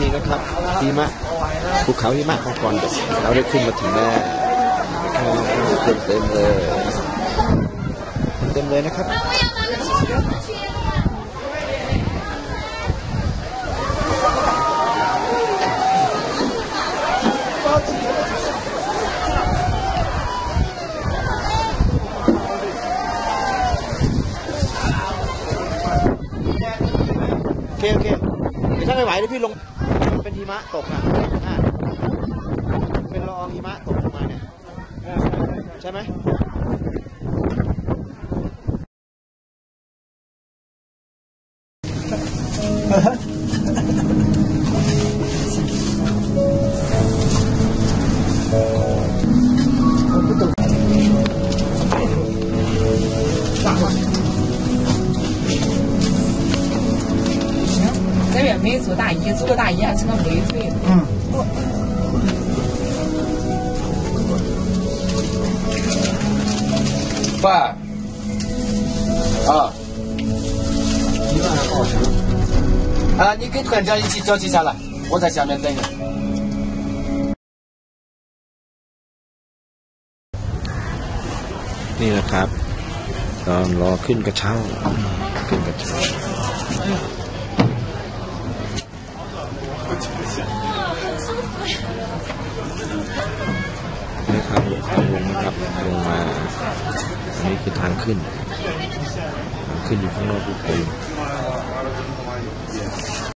นี่นะครับหิมะภูเขาหิมะของกอนเด็กเราได้ขึ้นมาถึงแล้วคนเต็มเลยเต็มเลยนะครับโอเคโอเคย ถ้าไม่ไหวเลยพี่ลง เป็นหิมะตกอะเป็นละอองหิมะตกลงมาเนี่ยใช่ไหม 这边没做大衣，做个大衣还成个累赘。爸，啊啊，你跟团长一起找几下来，我在下面等你。 นี่นะครับ ตอนรอขึ้นกระเช้า ขึ้นกระเช้า นี่ครับทางลงนะครับลงมาอันนี้คือทางขึ้นทางขึ้นอยู่ข้างนอกลูกปืน